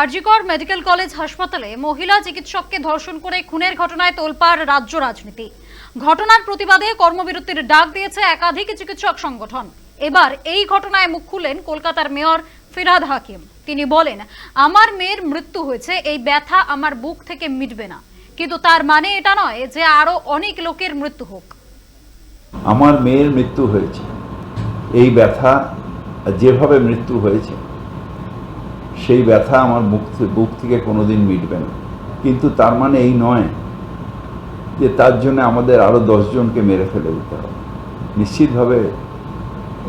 RG Kar medical college হাসপাতালে মহিলা চিকিৎসককে ধর্ষণ করে খুনের ঘটনায় তোলপাড় রাজ্য রাজনীতি। ঘটনার প্রতিবাদে কর্মবিরতির ডাক দিয়েছে একাধিক চিকিৎসক সংগঠন। এবার এই ঘটনায় মুখ খুললেন কলকাতার মেয়র ফিরাদ হাকিম। তিনি বলেন, আমার মেয়ের মৃত্যু হয়েছে, এই ব্যথা আমার বুক থেকে মিটবে না। কিন্তু তার মানে এটা নয় যে আরও অনেক লোকের মৃত্যু হোক। আমার মেয়ের মৃত্যু হয়েছে। এই ব্যথা যেভাবে মৃত্যু হয়েছে সেই ব্যথা আমার মুখ বুক থেকে কোনোদিন মিটবে না। কিন্তু তার মানে এই নয় যে তার জন্য আমাদের আরও দশজনকে মেরে ফেলে দিতে হবে। নিশ্চিতভাবে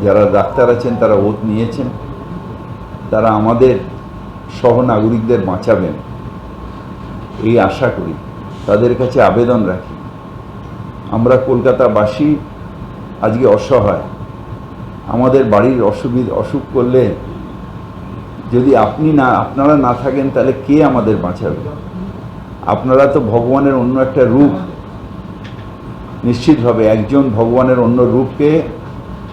যারা ডাক্তার আছেন, তারা ওত নিয়েছেন। তারা আমাদের সহ নাগরিকদের বাঁচাবেন। এই আশা করি। তাদের কাছে আবেদন রাখি। আমরা কলকাতাবাসী আজকে অসহায়। আমাদের বাড়ির অসুবিধা অসুখ করলে যদি আপনি না, আপনারা না থাকেন, তাহলে কে আমাদের বাঁচাবে? আপনারা তো ভগবানের অন্য একটা রূপ। নিশ্চিতভাবে একজন ভগবানের অন্য রূপকে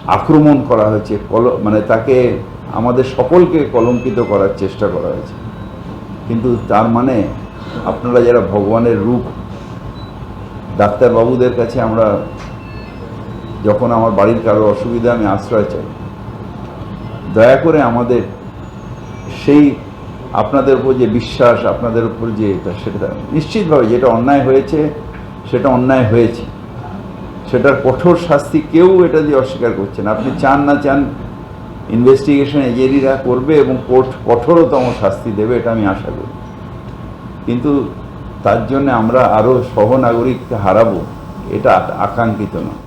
আক্রমণ করা হয়েছে, কল মানে তাকে আমাদের সকলকে কলঙ্কিত করার চেষ্টা করা হয়েছে। কিন্তু তার মানে আপনারা যারা ভগবানের রূপ, ডাক্তারবাবুদের কাছে আমরা যখন আমার বাড়ির কারও অসুবিধা, আমি আশ্রয় চাই। দয়া করে আমাদের সেই আপনাদের উপর যে বিশ্বাস, আপনাদের উপর যে এটা, সেটা নিশ্চিতভাবে যেটা অন্যায় হয়েছে, সেটা অন্যায় হয়েছে। সেটার কঠোর শাস্তি কেউ এটা দিয়ে অস্বীকার করছে না। আপনি চান না চান ইনভেস্টিগেশন এজেন্সিরা করবে এবং কোর্ট কঠোরতম শাস্তি দেবে, এটা আমি আশা করি। কিন্তু তার জন্য আমরা আরও সহনাগরিককে হারাবো, এটা আকাঙ্ক্ষিত নয়।